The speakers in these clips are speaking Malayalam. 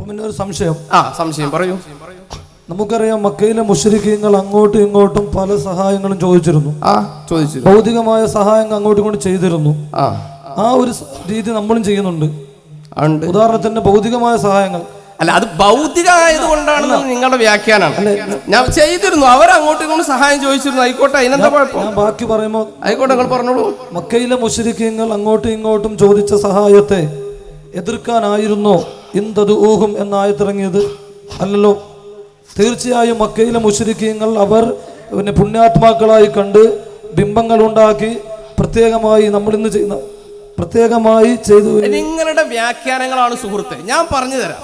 അപ്പൊ പിന്നെ ഒരു സംശയം. ആ സംശയം പറയൂ. നമുക്കറിയാം മക്കയിലെ മുഷരിക്കീങ്ങൾ അങ്ങോട്ടും ഇങ്ങോട്ടും പല സഹായങ്ങളും ചോദിച്ചിരുന്നു. ആ ചോദിച്ചു ഭൗതികമായ സഹായങ്ങൾ അങ്ങോട്ടും ഇങ്ങോട്ടും ചെയ്തിരുന്നു. ആ. ആ ഒരു രീതി നമ്മളും ചെയ്യുന്നുണ്ട്. ഉദാഹരണത്തിന് ഭൗതികമായ സഹായങ്ങൾ. അല്ല അത് ഭൗതികമായത് ആയതുകൊണ്ടാണ് നിങ്ങളുടെ വ്യാഖ്യാനാണ് ഞാൻ ചെയ്തിരുന്നു. അവർ അങ്ങോട്ടും ഇങ്ങോട്ടും സഹായം ചോദിച്ചിരുന്നു. ആയിക്കോട്ടെ അതിനെന്താ കുഴപ്പം? ഞാൻ ബാക്കി പറയുമ്പോൾ ആയിക്കോട്ടെ നിങ്ങൾ പറഞ്ഞോളൂ. മക്കയിലെ മുഷരിക്കീങ്ങൾ അങ്ങോട്ടും ഇങ്ങോട്ടും ചോദിച്ച സഹായത്തെ എതിർക്കാനായിരുന്നോ? ഇന്ദത് ഊഹും എന്നായത്തിറങ്ങിയത്? അല്ലല്ലോ. തീർച്ചയായും മക്കയിലെ മുഷരിക്കീങ്ങൾ അവർ പിന്നെ പുണ്യാത്മാക്കളായി കണ്ട് ബിംബങ്ങൾ ഉണ്ടാക്കി പ്രത്യേകമായി നമ്മളിന്ന് ചെയ്യുന്ന പ്രത്യേകമായി ചെയ്തു നിങ്ങളുടെ വ്യാഖ്യാനങ്ങളാണ് സുഹൃത്തെ. ഞാൻ പറഞ്ഞു തരാം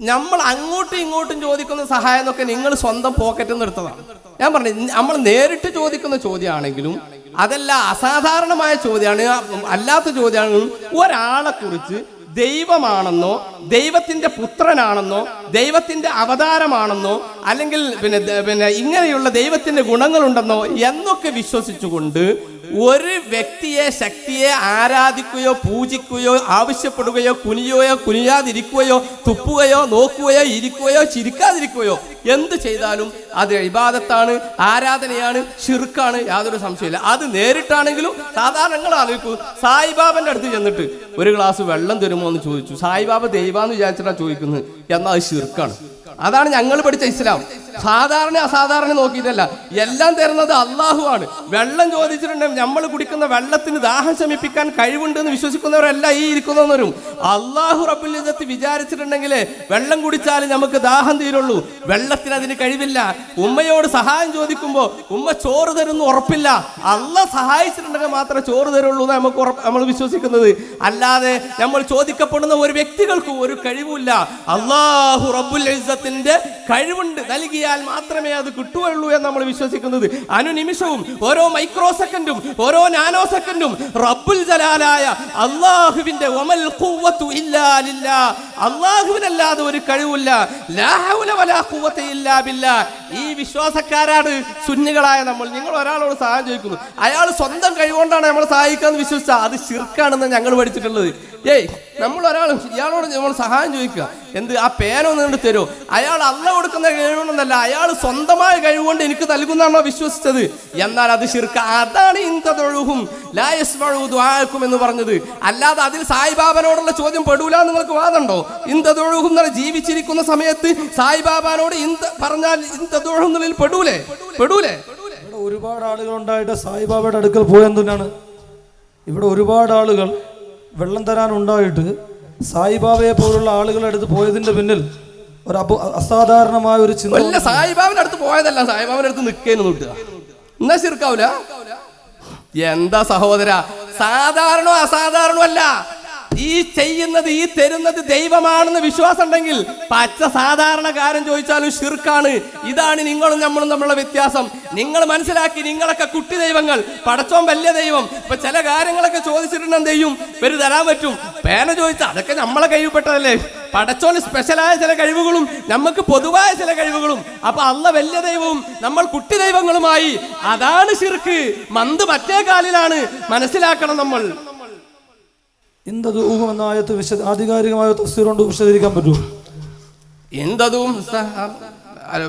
നമ്മൾ അങ്ങോട്ടും ഇങ്ങോട്ടും ചോദിക്കുന്ന സഹായം എന്നൊക്കെ നിങ്ങൾ സ്വന്തം പോക്കറ്റിൽ നിന്ന് എടുത്തതാണ്. ഞാൻ പറഞ്ഞു നമ്മൾ നേരിട്ട് ചോദിക്കുന്ന ചോദ്യമാണെങ്കിലും അതല്ല അസാധാരണമായ ചോദ്യമാണ് അല്ലാത്ത ചോദ്യമാണ് ഒരാളെ കുറിച്ച് ദൈവമാണെന്നോ ദൈവത്തിന്റെ പുത്രനാണെന്നോ ദൈവത്തിന്റെ അവതാരമാണെന്നോ അല്ലെങ്കിൽ പിന്നെ പിന്നെ ഇങ്ങനെയുള്ള ദൈവത്തിന്റെ ഗുണങ്ങളുണ്ടെന്നോ എന്നൊക്കെ വിശ്വസിച്ചുകൊണ്ട് ഒരു വ്യക്തിയെ ശക്തിയെ ആരാധിക്കുകയോ പൂജിക്കുകയോ ആവശ്യപ്പെടുകയോ കുനിയുകയോ കുനിയാതിരിക്കുകയോ തുപ്പുകയോ നോക്കുകയോ ഇരിക്കുകയോ ചിരിക്കാതിരിക്കുകയോ എന്ത് ചെയ്താലും അത് ഇബാദത്താണ് ആരാധനയാണ് ഷിർക്കാണ് യാതൊരു സംശയമില്ല അത് നേരിട്ടാണെങ്കിലും സാധാരണ നിങ്ങൾ ആലോചിക്കൂ സായിബാബന്റെ അടുത്ത് ചെന്നിട്ട് ഒരു ഗ്ലാസ് വെള്ളം തരുമോ എന്ന് ചോദിച്ചു. സായിബാബ ദൈവാന്ന് വിചാരിച്ചിട്ടാണ് ചോദിക്കുന്നത്. എന്നാൽ അത് ഷിർക്കാണ് അതാണ് ഞങ്ങൾ പഠിച്ച ഇസ്ലാം. സാധാരണ അസാധാരണ നോക്കിയിട്ടല്ല. എല്ലാം തരുന്നത് അള്ളാഹു ആണ്. വെള്ളം ചോദിച്ചിട്ടുണ്ടെങ്കിൽ നമ്മൾ കുടിക്കുന്ന വെള്ളത്തിന് ദാഹം ശമിപ്പിക്കാൻ കഴിവുണ്ടെന്ന് വിശ്വസിക്കുന്നവരല്ല ഈ ഇരിക്കുന്നവരും. അള്ളാഹു ഇസ്സത്ത് വിചാരിച്ചിട്ടുണ്ടെങ്കിൽ വെള്ളം കുടിച്ചാൽ നമുക്ക് ദാഹം തീരുള്ളൂ. വെള്ളത്തിന് അതിന് കഴിവില്ല. ഉമ്മയോട് സഹായം ചോദിക്കുമ്പോൾ ഉമ്മ ചോറ് തരുന്നു ഉറപ്പില്ല. അല്ല സഹായിച്ചിട്ടുണ്ടെങ്കിൽ മാത്രമേ ചോറ് തരുള്ളൂ എന്ന് നമുക്ക് നമ്മൾ വിശ്വസിക്കുന്നത്. അല്ലാതെ നമ്മൾ ചോദിക്കപ്പെടുന്ന ഒരു വ്യക്തികൾക്കും ഒരു കഴിവില്ല അള്ളാഹു റബ്ബുൽ ഇസ്സത്തിന്റെ കഴിവുണ്ട് നൽകിയാൽ മാത്രമേ അത് കിട്ടുകയുള്ളൂ എന്ന് നമ്മൾ വിശ്വസിക്കുന്നത്. അനുനിമിഷവും ഓരോ മൈക്രോ സെക്കൻഡും ഓരോ നാനോ സെക്കൻഡും റബ്ബുൽ ജലാലായ അള്ളാഹുവിന്റെ ഒമൽ അള്ളാഹുവിനല്ലാതെ ഒരു കഴിവില്ല ഈ വിശ്വാസക്കാരാണ് സുന്നികളായ നമ്മൾ. നിങ്ങൾ ഒരാളോട് സഹായം ചോദിക്കുന്നു. അയാൾ സ്വന്തം കഴിവുകൊണ്ടാണ് നമ്മൾ സഹായിക്കാന്ന് വിശ്വസിച്ച അത് ശിർക്കാണെന്ന് ഞങ്ങൾ പഠിച്ചിട്ടുള്ളത്. ഏയ് നമ്മൾ ഒരാൾ ഇയാളോട് നമ്മൾ സഹായം ചോദിക്കുക. എന്ത് ആ പേന ഒന്ന് കണ്ട് തരുമോ അയാൾ അല്ല കൊടുക്കുന്ന കഴിവുകൊണ്ടല്ല അയാൾ സ്വന്തമായ കഴിവുകൊണ്ട് എനിക്ക് നൽകുന്നാണോ വിശ്വസിച്ചത്? എന്നാൽ അത് ശിർക്ക അതാണ് ഇന്തതൊഴുകും ലായസ്മഴുദ്വാക്കും എന്ന് പറഞ്ഞത്. അല്ലാതെ അതിൽ സായിബാബനോടുള്ള ചോദ്യം പെടൂല നിങ്ങൾക്ക് വാദമുണ്ടോ? ഇന്തതൊഴുകും എന്ന് ജീവിച്ചിരിക്കുന്ന സമയത്ത് സായിബാബാനോട് ഇന്ത പറഞ്ഞാൽ എന്നുള്ളതിൽ പെടൂലേ? പെടൂലേ? ഒരുപാട് ആളുകൾ ഉണ്ടായിട്ട് സായിബാബയുടെ അടുക്കൽ പോയെന്തിനാണ് ഇവിടെ ഒരുപാട് ആളുകൾ വെള്ളം തരാൻ ഉണ്ടായിട്ട് സായിബാബയെ പോലുള്ള ആളുകളുടെ അടുത്ത് പോയതിന്റെ പിന്നിൽ ഒരു അപ അസാധാരണമായ ഒരു ചിന്ത അല്ല സായിബാബിന്റെ അടുത്ത് പോയതല്ല സായിബാബിന്റെ അടുത്ത് നിൽക്കേന്ന് കിട്ടുക എന്നാ ശരിക്കാവൂല എന്താ സഹോദര? സാധാരണോ അസാധാരണോ അല്ല? ഈ ചെയ്യുന്നത് ഈ തരുന്നത് ദൈവമാണെന്ന് വിശ്വാസം ഉണ്ടെങ്കിൽ പച്ച സാധാരണക്കാരൻ ചോദിച്ചാലും ഷിർക്കാണ് ഇതാണ് നിങ്ങളും നമ്മളും തമ്മിലുള്ള വ്യത്യാസം. നിങ്ങൾ മനസ്സിലാക്കി നിങ്ങളൊക്കെ കുട്ടി ദൈവങ്ങൾ പടച്ചോൻ വലിയ ദൈവം. ഇപ്പൊ ചില കാര്യങ്ങളൊക്കെ ചോദിച്ചിട്ടുണ്ട് എന്ത് ചെയ്യും? ഇവർ തരാൻ പറ്റും. പേന ചോദിച്ചാൽ അതൊക്കെ നമ്മളെ കഴിവപ്പെട്ടതല്ലേ പടച്ചോന് സ്പെഷ്യലായ ചില കഴിവുകളും നമുക്ക് പൊതുവായ ചില കഴിവുകളും. അപ്പൊ അള്ള വലിയ ദൈവവും നമ്മൾ കുട്ടി ദൈവങ്ങളുമായി. അതാണ് ശിർക്ക്. മന്ത് മറ്റേ കാലിലാണ്. മനസ്സിലാക്കണം നമ്മൾ. ഊഹം എന്ന ആയത്ത് വിശദ ആധികാരികമായ തഫ്സീർ കൊണ്ട് വിശദീകരിക്കാൻ പറ്റുമോ എന്തതും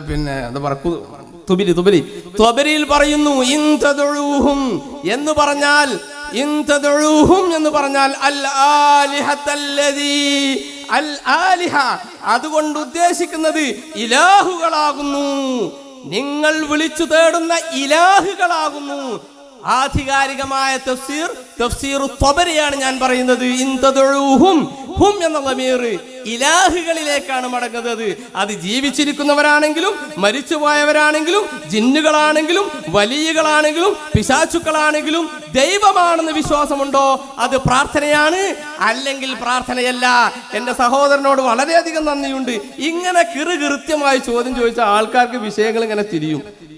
പിന്നെ എന്താ പറ കു- തുബിലി തുബിലി. ത്വബരിയിൽ പറയുന്നു ഇന്തദുഊഹും എന്ന് പറഞ്ഞാൽ ഇന്തദുഊഹും എന്ന് പറഞ്ഞാൽ അൽ ആലിഹത്തല്ലദീ അൽ ആലിഹ. അതുകൊണ്ട് ഉദ്ദേശിക്കുന്നത് ഇലാഹുകളാകുന്നു. നിങ്ങൾ വിളിച്ചു തേടുന്ന ഇലാഹുകളാകുന്നു. ആധികാരികമായ തഫ്സീർ തഫ്സീർ ത്വബരിയാണ് ഞാൻ പറയുന്നത്. ഇന്തതൊഴുഹും ഹും എന്ന ലമീർ ഇലാഹുകളിലേക്കാണ് മടങ്ങുന്നത്. അത് ജീവിച്ചിരിക്കുന്നവരാണെങ്കിലും മരിച്ചുപോയവരാണെങ്കിലും ജിന്നുകളാണെങ്കിലും വലിയകളാണെങ്കിലും പിശാച്ചുക്കളാണെങ്കിലും ദൈവമാണെന്ന് വിശ്വാസമുണ്ടോ? അത് പ്രാർത്ഥനയാണ് അല്ലെങ്കിൽ പ്രാർത്ഥനയല്ല? എന്റെ സഹോദരനോട് വളരെയധികം നന്ദിയുണ്ട്. ഇങ്ങനെ കിറുകൃത്യമായി ചോദ്യം ചോദിച്ച ആൾക്കാർക്ക് വിഷയങ്ങൾ ഇങ്ങനെ തിരിയും.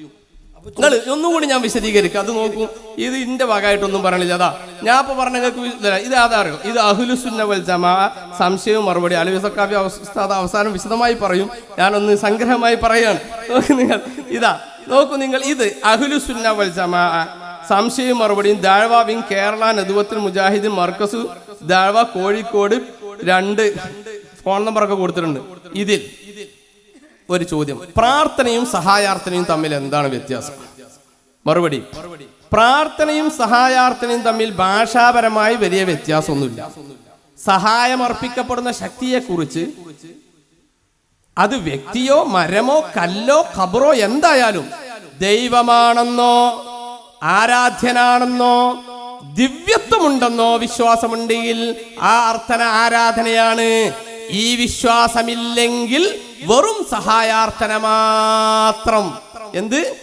നിങ്ങൾ ഒന്നും കൂടി ഞാൻ വിശദീകരിക്കും. അത് നോക്കും. ഇത് ഇന്റെ ഭാഗമായിട്ടൊന്നും പറയണില്ല. അതാ ഞാൻ ഇപ്പൊ പറഞ്ഞ ഇത് അതാ ഇത് അഹുലുസുന്ന വൽ ജമാ സംശയവും മറുപടി അലവി ഉസ്താദ് അവസാനം വിശദമായി പറയും. ഞാനൊന്ന് സംഗ്രഹമായി പറയാണ് നോക്ക് നിങ്ങൾ ഇതാ നോക്കൂ നിങ്ങൾ ഇത് അഹുലുസുന്ന വൽ ജമാ സംശയവും മറുപടിയും ദാഴ്വ കേരള നദുവത്തിൽ മുജാഹിദ് മർക്കസു ദാഴ്വ കോഴിക്കോട് രണ്ട് ഫോൺ നമ്പറൊക്കെ കൊടുത്തിട്ടുണ്ട്. ഇതിൽ ഒരു ചോദ്യം. പ്രാർത്ഥനയും സഹായാർത്ഥനയും തമ്മിൽ എന്താണ് വ്യത്യാസം? മറുപടി. പ്രാർത്ഥനയും സഹായാർത്ഥനയും തമ്മിൽ ഭാഷാപരമായി വലിയ വ്യത്യാസമൊന്നുമില്ല. സഹായം അർപ്പിക്കപ്പെടുന്ന ശക്തിയെ കുറിച്ച് അത് വ്യക്തിയോ മരമോ കല്ലോ ഖബറോ എന്തായാലും ദൈവമാണെന്നോ ആരാധ്യനാണെന്നോ ദിവ്യത്വമുണ്ടെന്നോ വിശ്വാസമുണ്ടെങ്കിൽ ആ അർത്ഥന ആരാധനയാണ്. ഈ വിശ്വാസമില്ലെങ്കിൽ വെറും സഹായാർത്ഥന മാത്രം എന്ത്?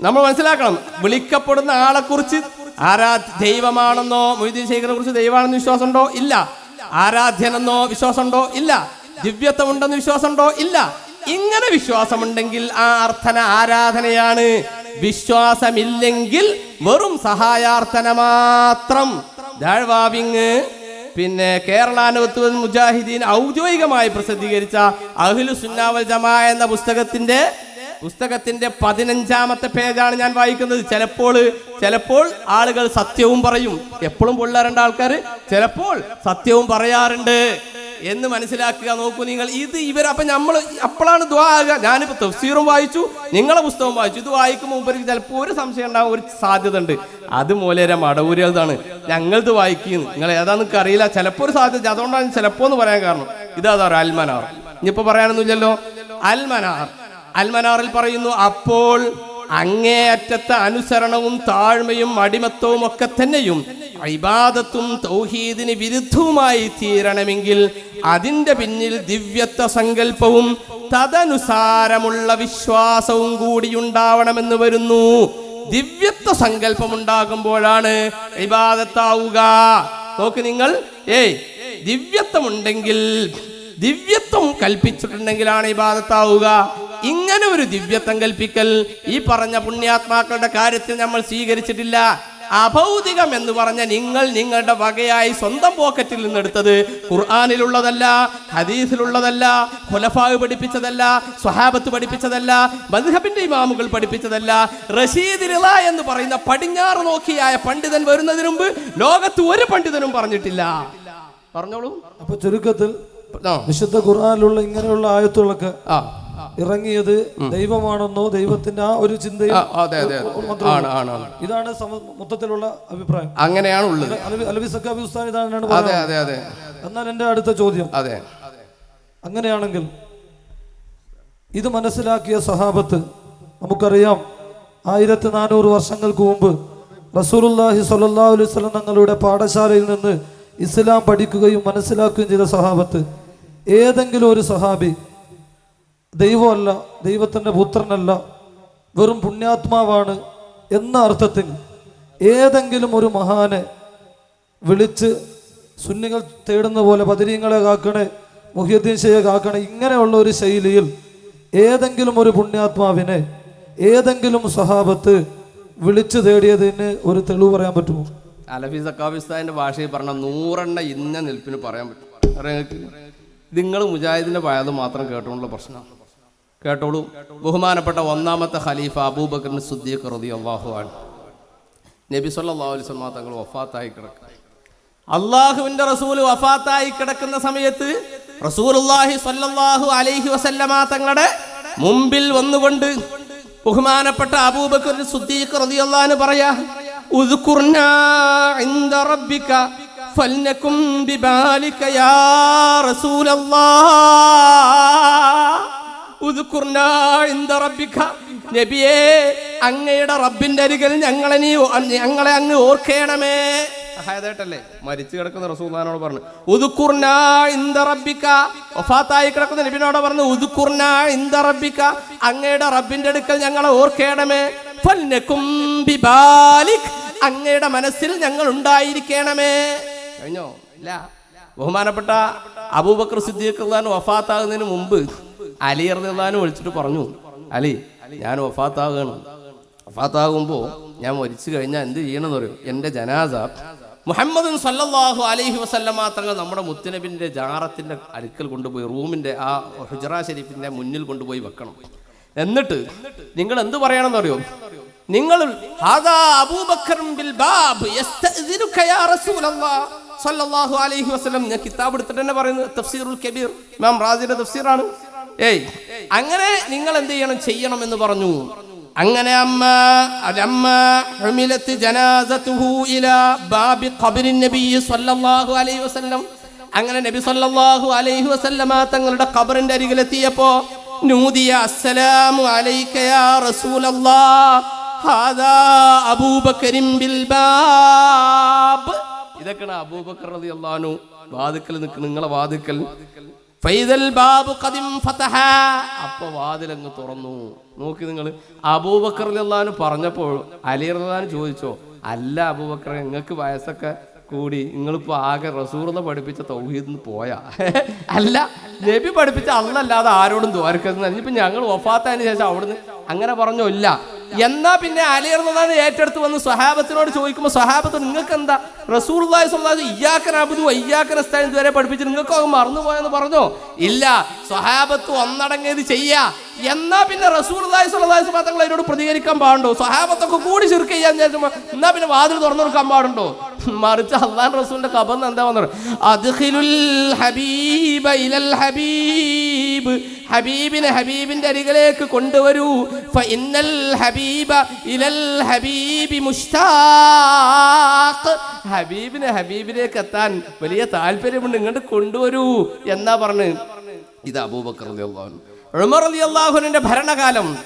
നമ്മൾ മനസ്സിലാക്കണം. വിളിക്കപ്പെടുന്ന ആളെ കുറിച്ച് ആരാ ദൈവമാണെന്നോ മൊയ്തീൻ ശേഖരനെ കുറിച്ച് ദൈവമാണെന്ന് വിശ്വാസമുണ്ടോ? ഇല്ല. ആരാധ്യനെന്നോ വിശ്വാസമുണ്ടോ? ഇല്ല. ദിവ്യത്വമുണ്ടെന്ന് വിശ്വാസമുണ്ടോ? ഇല്ല. ഇങ്ങനെ വിശ്വാസമുണ്ടെങ്കിൽ ആ അർത്ഥന ആരാധനയാണ്. വിശ്വാസമില്ലെങ്കിൽ വെറും സഹായാർത്ഥന മാത്രം ദാഴ്വാവിങ് പിന്നെ കേരളാനുവത്വ മുജാഹിദീൻ ഔദ്യോഗികമായി പ്രസിദ്ധീകരിച്ച അഹ്ലു സുന്നാവൽ ജമാ എന്ന പുസ്തകത്തിന്റെ പുസ്തകത്തിന്റെ പതിനഞ്ചാമത്തെ പേജാണ് ഞാൻ വായിക്കുന്നത്. ചിലപ്പോൾ ചിലപ്പോൾ ആളുകൾ സത്യവും പറയും. എപ്പോഴും പൊള്ളാറുണ്ട് ആൾക്കാർ ചിലപ്പോൾ സത്യവും പറയാറുണ്ട്. എന്ന് മനസ്സിലാക്കുക. നോക്കൂ നിങ്ങൾ ഇത് ഇവർ അപ്പൊ നമ്മൾ അപ്പോഴാണ് ദ്വാ ആകുക. ഞാനിപ്പോ തഫ്സീറും വായിച്ചു നിങ്ങളെ പുസ്തകം വായിച്ചു. ഇത് വായിക്കുമ്പോൾ മുമ്പ് ചിലപ്പോൾ ഒരു സംശയം ഉണ്ടാകും ഒരു സാധ്യത ഉണ്ട്. അത് മൂലേര മടവൂരിയതാണ് ഞങ്ങളിത് വായിക്കുന്നു. നിങ്ങൾ ഏതാണെന്നൊക്കെ അറിയില്ല. ചിലപ്പോൾ ഒരു സാധ്യത അതുകൊണ്ടാണ് ചിലപ്പോ എന്ന് പറയാൻ കാരണം. ഇതാ ഒരു അൽമനാർ. ഇനിയിപ്പോ പറയാനൊന്നുമില്ലല്ലോ? അൽമനാർ. അൽമനാറിൽ പറയുന്നു അപ്പോൾ അങ്ങേയറ്റത്തെ അനുസരണവും താഴ്മയും അടിമത്വവും ഒക്കെ തന്നെയും ഇബാദത്തും വിരുദ്ധവുമായി തീരണമെങ്കിൽ അതിന്റെ പിന്നിൽ ദിവ്യത്വ സങ്കല്പവും തദനുസാരമുള്ള വിശ്വാസവും കൂടി ഉണ്ടാവണമെന്ന് വരുന്നു. ദിവ്യത്വ സങ്കല്പം ഉണ്ടാകുമ്പോഴാണ് ഇബാദത്താവുക. നോക്ക് നിങ്ങൾ ഏയ് ദിവ്യത്വമുണ്ടെങ്കിൽ ദിവ്യത്വം കൽപ്പിച്ചിട്ടുണ്ടെങ്കിലാണ് ഇബാദത്താവുക. ഇങ്ങനെ ഒരു ദിവ്യത്വം കൽപ്പിക്കൽ ഈ പറഞ്ഞ പുണ്യാത്മാക്കളുടെ കാര്യത്തിൽ നമ്മൾ സ്വീകരിച്ചിട്ടില്ല. അഭൗതികം എന്ന് പറഞ്ഞ നിങ്ങൾ നിങ്ങളുടെ വകയായി സ്വന്തം പോക്കറ്റിൽ നിന്ന് നിന്നെടുത്തത് ഖുർആാനിലുള്ളതല്ല ഹദീസിലുള്ളതല്ല ഖുലഫാവ് പഠിപ്പിച്ചതല്ല സ്വഹാബത്ത് പഠിപ്പിച്ചതല്ല മദ്ഹബിന്റെ ഇമാമുകൾ പഠിപ്പിച്ചതല്ല. റഷീദ് റിള എന്ന് പറയുന്ന പടിഞ്ഞാറ് നോക്കിയായ പണ്ഡിതൻ വരുന്നതിന് മുമ്പ് ലോകത്ത് ഒരു പണ്ഡിതനും പറഞ്ഞിട്ടില്ല. പറഞ്ഞോളൂ. അപ്പൊ ചുരുക്കത്തിൽ വിശുദ്ധ ഖുർആനിലുള്ള ഇങ്ങനെയുള്ള ആയത്തുകളൊക്കെ ആ. ഇറങ്ങിയത് ദൈവമാണെന്നോ ദൈവത്തിന്റെ ആ ഒരു ചിന്തയും ആണ് ആണ് ആണ്. ഇതാണ് മൊത്തത്തിലുള്ള അഭിപ്രായം. അങ്ങനെയാണ് ഉള്ളത്. സക്കാബി ഉസ്താൻ ഇതാണ് അതെ അതെ അതെ. എന്നാൽ എന്റെ അടുത്ത ചോദ്യം. അതെ. അങ്ങനെയാണെങ്കിൽ ഇത് മനസ്സിലാക്കിയ സഹാബത്ത് നമുക്കറിയാം ആയിരത്തി നാനൂറ് വർഷങ്ങൾക്ക് മുമ്പ് റസൂലുല്ലാഹി സ്വല്ലല്ലാഹു അലൈഹി തങ്ങളുടെ പാഠശാലയിൽ നിന്ന് ഇസ്ലാം പഠിക്കുകയും മനസ്സിലാക്കുകയും ചെയ്ത സഹാബത്ത് ഏതെങ്കിലും ഒരു സഹാബി ദൈവമല്ല ദൈവത്തിന്റെ പുത്രനല്ല വെറും പുണ്യാത്മാവാണ് എന്ന അർത്ഥത്തിൽ ഏതെങ്കിലും ഒരു മഹാനെ വിളിച്ച് സുന്നികൾ തേടുന്ന പോലെ ബദരീങ്ങളെ കാക്കണേ മുഹ്യദ്ദീൻ ഷെയ്യെ കാക്കണേ ഇങ്ങനെയുള്ള ഒരു ശൈലിയിൽ ഏതെങ്കിലും ഒരു പുണ്യാത്മാവിനെ ഏതെങ്കിലും സഹാബത്ത് വിളിച്ചു തേടിയതിന് ഒരു തെളിവ് പറയാൻ പറ്റുമോ? അലഫി സക്കാബിസ്ഥാന്റെ ഭാഷയിൽ പറഞ്ഞ നൂറെണ്ണ ഇന്ന നിൽപ്പിന് പറയാൻ പറ്റും. നിങ്ങൾ മുജാഹിദിന്റെ പായത് മാത്രം കേട്ടുകൊണ്ടുള്ള പ്രശ്നമാണ്. കേട്ടോളൂ. ബഹുമാനപ്പെട്ട ഒന്നാമത്തെ ഖലീഫ അബൂബക്കറിന് സുദ്ദീഖ് റതി അള്ളാഹുവാണ് നബി സല്ലാസ് തങ്ങൾ വഫാത്തായി കിടക്കുക. അള്ളാഹുവിന്റെ റസൂൽ വഫാത്തായി കിടക്കുന്ന സമയത്ത് റസൂലുള്ളാഹി സ്വല്ലല്ലാഹു അലൈഹി വസല്ലമ തങ്ങളുടെ മുമ്പിൽ വന്നുകൊണ്ട് ബഹുമാനപ്പെട്ട അബൂബക്കർ സുദ്ദീഖ് റതി അള്ളാന്ന് പറയാ ബിബാലിക നബിയേ അങ്ങയുടെ റബ്ബിന്റെ അരികിൽ ഞങ്ങളെ നീ ഞങ്ങളെ അങ്ങ് ഓർക്കേണമേ. സഹായതായിട്ടല്ലേ മരിച്ചു കിടക്കുന്ന റസൂദാനോട് പറഞ്ഞു. ഉദുക്കുർന ഇന്ദ റബ്ബിക്ക വഫാത്തായി കിടക്കുന്ന നബിനോട് പറഞ്ഞു ഉദുക്കുർന ഇന്ദ റബ്ബിക്ക അങ്ങയുടെ റബ്ബിന്റെ അടുക്കൽ ഞങ്ങളെ ഓർക്കേണമേ. അങ്ങയുടെ മനസ്സിൽ ഞങ്ങൾ ഉണ്ടായിരിക്കണമേ. കഴിഞ്ഞോ? ഇല്ല. ബഹുമാനപ്പെട്ട അബൂബക്കർ സിദ്ദീഖ് വഫാത്താകുന്നതിന് മുമ്പ് അലി അള്ളഹാൻ വിളിച്ചിട്ട് പറഞ്ഞു. അലി ഞാൻ വഫാത്താകുകയാണ് വഫാത്താകുമ്പോൾ ഞാൻ മരിച്ചു കഴിഞ്ഞാൽ എന്ത് ചെയ്യണമെന്ന് പറയും എന്റെ ജനാസ മുഹമ്മദ് സല്ലാഹു അലൈഹി വസല്ലമ തങ്ങൾ നമ്മുടെ മുത്തുനബിന്റെ ജാറത്തിന്റെ അടുക്കൽ കൊണ്ടുപോയി റൂമിന്റെ ആ ഹുജറ ഷെരീഫിന്റെ മുന്നിൽ കൊണ്ടുപോയി വെക്കണം. എന്നിട്ട് നിങ്ങൾ എന്ത് പറയണമെന്ന് അറിയോ? നിങ്ങൾ വസല്ലം. ഞാൻ കിതാബ് എടുത്തിട്ട് തന്നെ പറയുന്നത് തഫ്സീറുൽ കബീർ. മാം റാസിയുടെ തഫ്സീറാണ്. ഏയ് അങ്ങനെ നിങ്ങൾ എന്ത് ചെയ്യണം? ചെയ്യണം എന്ന് പറഞ്ഞു. അങ്ങനെ അമ്മ അമ്മ ഹമിലത്ത് ജനാസത്തുഹു ഇലാ ബാബി ഖബറിൻ നബി സല്ലല്ലാഹു അലൈഹി വസല്ലം. അങ്ങനെ നബി സല്ലല്ലാഹു അലൈഹി വസല്ലമ തങ്ങളുടെ ഖബറിന്റെ അരികിലെത്തിയപ്പോ നൂദിയ അസ്സലാമു അലൈക യാ റസൂലല്ലാഹ് ഹാദാ അബൂബക്കറിൻ ബിൽ ബാബ്. ഇതൊക്കെയാണ് അബൂബക്കർ റളിയല്ലാഹു വാതിക്കൽ നിൽക്കുന്ന നിങ്ങളെ വാതിക്കൽ. അപ്പൊ വാതിലങ്ങ് തുറന്നു. നോക്കി നിങ്ങൾ അബൂബക്കർ റളിയല്ലാഹു പറഞ്ഞപ്പോൾ അലി റളിയല്ലാഹു ചോദിച്ചോ അല്ല അബൂബക്കർ നിങ്ങൾക്ക് വയസ്സൊക്കെ കൂടി നിങ്ങളിപ്പോ ആകെ റസൂറത പഠിപ്പിച്ച തൗഹീദിന്ന് പോയാ? അല്ല നബി പഠിപ്പിച്ച അന്നല്ലാതെ ആരോടും ദ്വാരക്കുന്നു ഇനിയിപ്പോ ഞങ്ങൾ ഒഫാത്തതിന് ശേഷം അവിടുന്ന് അങ്ങനെ പറഞ്ഞോ ഇല്ല. എന്നാ പിന്നെ അലിയർന്നതാണ് ഏറ്റെടുത്ത് വന്ന് സ്വഹാബത്തിനോട് ചോദിക്കുമ്പോൾ സ്വഹാബത്ത് നിങ്ങൾക്ക് എന്താ റസൂർ ഇയ്യാക്കൻ അബുദു അയ്യാക്കൻ സ്ഥാനം ഇതുവരെ പഠിപ്പിച്ച് നിങ്ങൾക്ക് അത് മറന്നുപോയെന്ന് പറഞ്ഞോ? ഇല്ല. സ്വഹാബത്ത് ഒന്നടങ്ങിയത് ചെയ്യാ. എന്നാ പിന്നെ റസൂർ തങ്ങൾ അതിനോട് പ്രതികരിക്കാൻ പാടുണ്ടോ? സ്വഹാബത്തൊക്കെ കൂടി ചുരുക്ക ചെയ്യാൻ എന്നാ പിന്നെ വാതിൽ തുറന്നു കൊടുക്കാൻ പാടുണ്ടോ? മറിച്ച് അള്ളാൻ റസൂലിന്റെ കബന്ന് എന്താ വന്നത്? അദ്ഖിലുൽ ഹബീബ ഇലൽ ഹബീബ്. ഹബീബിനെ ഹബീബിന്റെ അരികിലേക്ക് കൊണ്ടുവരൂ. ഫഇന്നൽ ഹബീബ ഇലൽ ഹബീബി മുഷ്താഖ് ഹബീബിനെ ഹബീബിലേക്ക് എത്താൻ വലിയ താല്പര്യമുണ്ട്. ഇങ്ങോട്ട് കൊണ്ടുവരൂ എന്നാ പറഞ്ഞ്. ഇത് അബൂബക്കർ അൻഹു. ഉമർ ഭരണകാലം.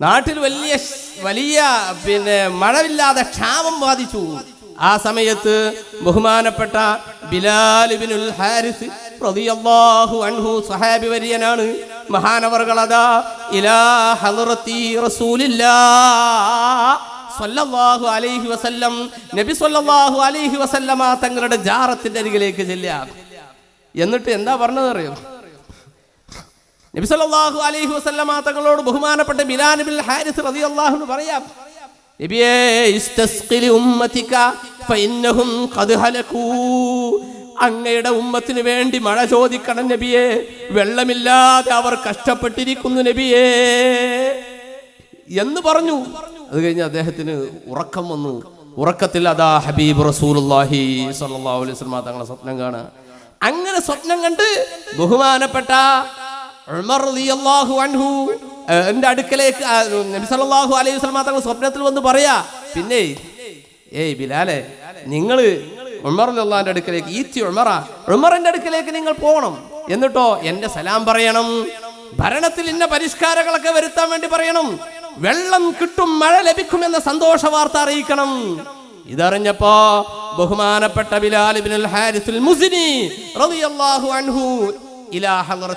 നാട്ടിൽ വലിയ വലിയ പിന്നെ മഴവില്ലാതെ ക്ഷാമം ബാധിച്ചു. ആ സമയത്ത് ബഹുമാനപ്പെട്ട ബിലാലിബിനുൽ ഹാരിസ് റളിയല്ലാഹു അൻഹു സഹാബി വര്യനാണ്. ഇലാ സല്ലല്ലാഹു അലൈഹി വസല്ലം നബി സല്ലല്ലാഹു അലൈഹി വസല്ലമ തങ്ങളുടെ ജാറത്തിന്റെ അരികിലേക്ക് ചെല്ലുക. എന്നിട്ട് എന്താ പറഞ്ഞത് അറിയോ നബി സല്ലല്ലാഹു അലൈഹി വസല്ലമ തങ്ങളോട് ബഹുമാനപ്പെട്ട ബിലാൽ ബിൻ ഹാരിസ് റളിയല്ലാഹു അൻഹു പറയാം നബിയേ ഇസ്തസ്ഖിലി ഉമ്മതിക ഫഇന്നഹും ഖദ് ഹലകൂ അങ്ങയുടെ ഉമ്മത്തിന് വേണ്ടി മഴ ചോദിക്കണം നബിയെ. വെള്ളമില്ലാതെ അവർ കഷ്ടപ്പെട്ടിരിക്കുന്നു നബിയെ. എന്ന് പറഞ്ഞു. അത് കഴിഞ്ഞ് അദ്ദേഹത്തിന് ഉറക്കം വന്നു. ഉറക്കത്തിൽ അതാ ഹബീബ് റസൂലുള്ളാഹി സ്വല്ലല്ലാഹു അലൈഹി വസല്ലം തങ്ങളെ സ്വപ്നം കാണുക അങ്ങനെ സ്വപ്നം കണ്ട് ബഹുമാനപ്പെട്ട ഉമർ റളിയല്ലാഹു അൻഹു അടുക്കലേക്ക് നബി സല്ലല്ലാഹു അലൈഹി വസല്ലം തങ്ങൾ സ്വപ്നത്തിൽ വന്ന് പറയാ പിന്നെ ഏയ് ബിലാലെ നിങ്ങൾ ഉമർ അടുക്കലേക്ക് ഈത്തി ഉമറ ഉമറിന്റെ അടുക്കലേക്ക് നിങ്ങൾ പോകണം. എന്നിട്ടോ എന്റെ സലാം പറയണം. ഭരണത്തിൽ ഇന്ന പരിഷ്കാരങ്ങളൊക്കെ വരുത്താൻ വേണ്ടി പറയണം. വെള്ളം കിട്ടും മഴ ലഭിക്കുമെന്ന സന്തോഷ വാർത്ത അറിയിക്കണം. ഇതറിഞ്ഞപ്പോ ബഹുമാനപ്പെട്ട ബിലാൽ ഇബ്നുൽ റളിയല്ലാഹു അൻഹു ഉമർ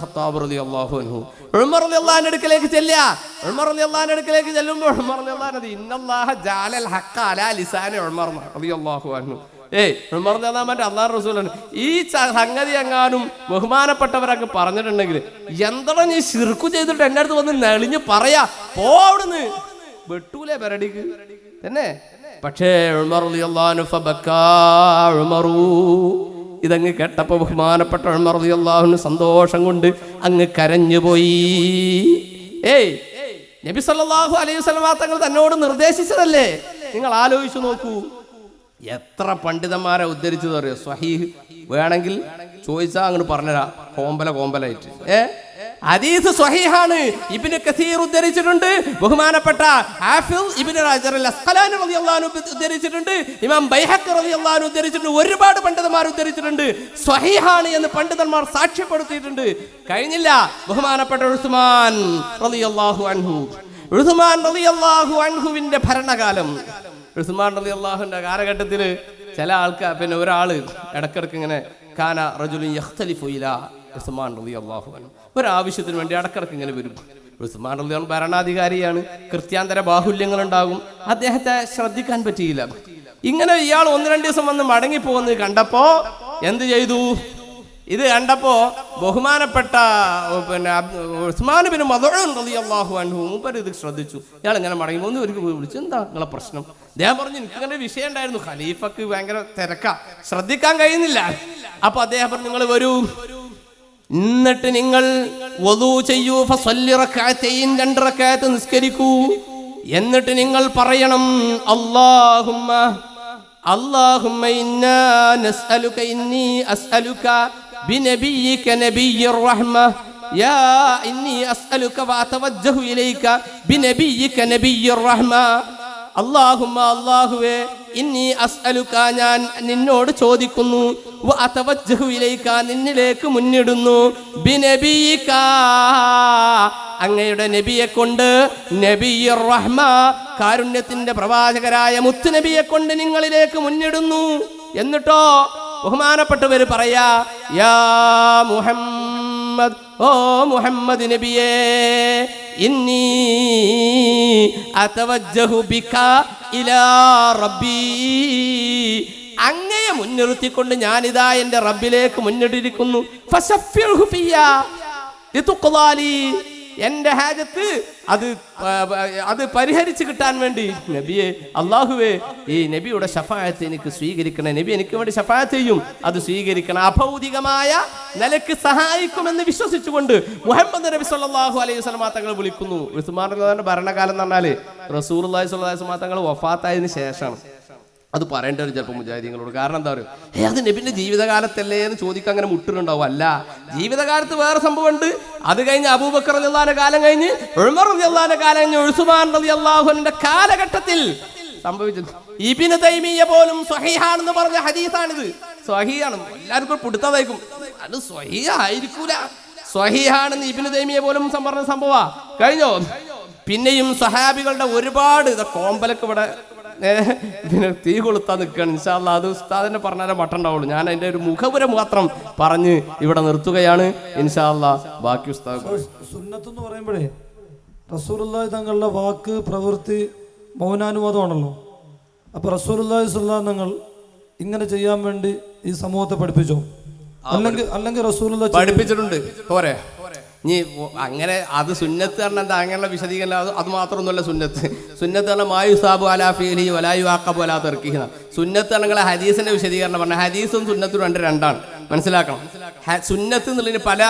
ഖത്താബ് റളിയല്ലാഹു അൻഹു. ഉമർ അടുക്കലേക്ക് ഉമർ അടുക്കലേക്ക് ചെല്ലുമ്പോൾ ഉമർ അലാ ഉമർ റളിയല്ലാഹു അൻഹു. ഏയ് റളിയല്ലാഹു മറ്റേ അല്ലാഹു റസൂലാണ്. ഈ സംഗതി എങ്ങാനും ബഹുമാനപ്പെട്ടവരൊക്കെ പറഞ്ഞിട്ടുണ്ടെങ്കിൽ എന്താ നീ ശിർക്കു ചെയ്തിട്ട് എന്റെ അടുത്ത് വന്ന് നെളിഞ്ഞ് പറയാ? പോ അവിടുന്ന്. വെട്ടൂലേ പെരടിക്ക്. തന്നെ? പക്ഷേ ഇതങ്ങ് കേട്ടപ്പോ ബഹുമാനപ്പെട്ട റളിയല്ലാഹു സന്തോഷം കൊണ്ട് അങ്ങ് കരഞ്ഞുപോയി ഏയ് നബി സല്ലല്ലാഹു അലൈഹി സ്വലമാ തങ്ങൾ തന്നോട് നിർദ്ദേശിച്ചതല്ലേ? നിങ്ങൾ ആലോചിച്ചു നോക്കൂ. എത്ര പണ്ഡിതന്മാരെ ഉദ്ധരിച്ചത് അറിയോ? സ്വഹീഹ് വേണമെങ്കിൽ ചോദിച്ചാ അങ്ങോട്ട് പറഞ്ഞരാ. കോമ്പല കോമ്പലായിട്ട്. ഏ? ഹദീസ് സ്വഹീഹാണ്. ഇബ്നു കസീർ ഉദ്ധരിച്ചിട്ടുണ്ട്. ബഹുമാനപ്പെട്ട ഹാഫിസ് ഇബ്നു അസ്ഖലാനി റളിയല്ലാഹു അൻഹു ഉദ്ധരിച്ചിട്ടുണ്ട്. ഇമാം ബൈഹഖി റളിയല്ലാഹു അൻഹു ഉദ്ധരിച്ചിട്ടുണ്ട്. ഒരുപാട് പണ്ഡിതന്മാർ ഉദ്ധരിച്ചിട്ടുണ്ട്. സ്വഹീഹാണ് എന്ന് പണ്ഡിതന്മാർ സാക്ഷ്യപ്പെടുത്തിയിട്ടുണ്ട്. കഴിഞ്ഞില്ല. ബഹുമാനപ്പെട്ട ഉസ്മാൻ റളിയല്ലാഹു അൻഹു. ഉസ്മാൻ റളിയല്ലാഹു അൻഹുവിന്റെ ഭരണകാലം. ഉസ്മാൻ റളി അള്ളാഹുവിന്റെ കാലഘട്ടത്തിൽ ചില ആൾക്കാർ പിന്നെ ഒരാൾ ഇടക്കിടക്ക് ഇങ്ങനെ കാന റജുലിൻ യഖ്തലിഫു ഇലാ ഉസ്മാൻ റളി അള്ളാഹു ഒരാവശ്യത്തിന് വേണ്ടി ഇടക്കിടക്ക് ഇങ്ങനെ വരും. ഉസ്മാൻ റളി അള്ളാഹു ഭരണാധികാരിയാണ്. കൃത്യാന്തര ബാഹുല്യങ്ങൾ ഉണ്ടാകും അദ്ദേഹത്തെ ശ്രദ്ധിക്കാൻ പറ്റിയില്ല. ഇങ്ങനെ ഇയാൾ ഒന്ന് രണ്ട് ദിവസം വന്ന് മടങ്ങി പോകുന്നത് കണ്ടപ്പോ എന്ത് ചെയ്തു? ഇത് കണ്ടപ്പോൾ ബഹുമാനപ്പെട്ട പിന്നെ ഉസ്മാൻ പിന്നെ മതോളം റളിയല്ലാഹു അൻഹു അനുഭവം ഇത് ശ്രദ്ധിച്ചു. ഇയാൾ ഇങ്ങനെ മടങ്ങി ഒന്ന് ഒരു വിളിച്ചു എന്താ നിങ്ങളെ പ്രശ്നം? അദ്ദേഹം പറഞ്ഞു എനിക്ക് അങ്ങനെ വിഷയം ഉണ്ടായിരുന്നു. ഖലീഫക്ക് ഭയങ്കര തിരക്ക. ശ്രദ്ധിക്കാൻ കഴിയുന്നില്ല. അപ്പൊ അദ്ദേഹം പറഞ്ഞു നിങ്ങൾ വരൂ. എന്നിട്ട് നിങ്ങൾ വധു ചെയ്യൂ. രണ്ടറക്കായത്ത് നിസ്കരിക്കൂ. എന്നിട്ട് നിങ്ങൾ പറയണം അള്ളാഹുമ്മ അള്ളാഹുമ്മ ഇന്ന നസ്അലുക ഇന്നി അസ്അലുക بنبيك نبي الرحمة يا إني أسألك وأتوجه إليك بنبيك نبي الرحمة അള്ളാഹുമ്മ അള്ളാഹുവേ ഇന്നി അസ്അലുക ഞാൻ നിന്നോട് ചോദിക്കുന്നു വ അതവജ്ജഹു ഇലൈക നിന്നിലേക്ക് മുന്നിടുന്നു ബിനബീക അങ്ങയുടെ നബിയെ കൊണ്ട് നബിയുർ റഹ്മ കാരുണ്യത്തിന്റെ പ്രവാചകരായ മുത്തുനബിയെ കൊണ്ട് നിങ്ങളിലേക്ക് മുന്നിടുന്നു എന്നിട്ടോ ബഹുമാനപ്പെട്ടവർ പറയാ യാ മുഹമ്മദ് ഓ മുഹമ്മദ് നബിയേ ഇന്നി അതവജ്ജഹു ബിക ഇലാ റബ്ബി അങ്ങയെ മുൻനിർത്തിക്കൊണ്ട് ഞാനിതാ എന്റെ റബ്ബിലേക്ക് മുന്നിട്ടിരിക്കുന്നു ഫശഫ്ഫിർഹു ഫിയ്യ ലിതുഖ്ലാലി. എന്റെ ഹാജത്ത് അത് അത് പരിഹരിച്ചു കിട്ടാൻ വേണ്ടി. നബിയെ അള്ളാഹുവേ ഈ നബിയുടെ ഷഫായത്ത് എനിക്ക് സ്വീകരിക്കണം. നബി എനിക്ക് വേണ്ടി ഷഫായത്ത് ചെയ്യും. അത് സ്വീകരിക്കണം. അഭൗതികമായ നിലയ്ക്ക് സഹായിക്കുമെന്ന് വിശ്വസിച്ചുകൊണ്ട് മുഹമ്മദ് നബി സല്ലാഹു അലൈഹി വസല്ലമ തങ്ങൾ വിളിക്കുന്നു. ഉസ്മാൻ ഭരണകാലം എന്ന് പറഞ്ഞാൽ റസൂർ അള്ളാഹി അലൈഹി വസല്ലമ തങ്ങൾ വഫാത്തായതിനു ശേഷമാണ്. അത് പറയേണ്ട ഒരു ചിലപ്പോൾ മുജാഹിദീങ്ങളോട്. കാരണം എന്താ പറയുക? ഏ അത് നബിന്റെ ജീവിതകാലത്തല്ലേ എന്ന് ചോദിക്കാൻ അങ്ങനെ മുട്ടുന്നുണ്ടാവും അല്ല ജീവിതകാലത്ത് വേറെ സംഭവമുണ്ട്. അത് കഴിഞ്ഞ് അബൂബക്കർ അള്ളാന്റെ കാലം കഴിഞ്ഞ് അള്ളാന്റെ കാലം കഴിഞ്ഞ് റളി അള്ളാഹുവിന്റെ കാലഘട്ടത്തിൽ സംഭവിച്ചത് ഇബിന് തൈമിയ പോലും സ്വഹിയാണെന്ന് പറഞ്ഞ ഹദീസാണിത്. സ്വഹിയാണ് എല്ലാവർക്കും പിടുത്തതായിരിക്കും അത് സ്വഹിയായിരിക്കൂല സ്വഹിയാണെന്ന് ഇബിന് തൈമിയ പോലും പറഞ്ഞ സംഭവ. കഴിഞ്ഞോ? പിന്നെയും സഹാബികളുടെ ഒരുപാട് കോമ്പലൊക്കെ ഇവിടെ പിന്നെ തീ കൊളുത്താൻ നിൽക്കുകയാണ്. ഇൻഷാല്ല അത് ഉസ്താദിനെ പറഞ്ഞാലേ മട്ടുണ്ടാവുള്ളൂ. ഞാൻ അതിന്റെ ഒരു മുഖപുര മാത്രം പറഞ്ഞ് ഇവിടെ നിർത്തുകയാണ്. ഇൻഷാല്ല ബാക്കി ഉസ്താദ് സുന്നത്ത് എന്ന് പറയുമ്പോഴേ റസൂലുള്ളാഹി തങ്ങളുടെ വാക്ക് പ്രവൃത്തി മൗനാനുവാദമാണല്ലോ. അപ്പോൾ റസൂലുള്ളാഹി സ്വല്ലല്ലാഹു തങ്ങൾ ഇങ്ങനെ ചെയ്യാൻ വേണ്ടി ഈ സമൂഹത്തെ പഠിപ്പിച്ചോ? അല്ലെങ്കിൽ അല്ലെങ്കിൽ റസൂലുള്ള പഠിപ്പിച്ചിട്ടുണ്ട്. പോരെ. ഇനി അങ്ങനെ അത് സുന്നത്ത് പറഞ്ഞാൽ എന്താ? അങ്ങനെയുള്ള വിശദീകരണം അത് അത് മാത്രമൊന്നുമല്ല സുന്നത്ത്. സുന്നത്ത് പറഞ്ഞാൽ മായു സാബു അലാ ഫീലി വലായു ആക്കബു അലാ തെർക്കിഹന സുന്നത്ത് പറഞ്ഞാൽ ഹദീസിന്റെ വിശദീകരണം പറഞ്ഞാൽ ഹദീസും സുന്നത്തും രണ്ട് രണ്ടാണ്. മനസ്സിലാക്കണം? സുന്നത്ത് എന്നുള്ളതിന് പല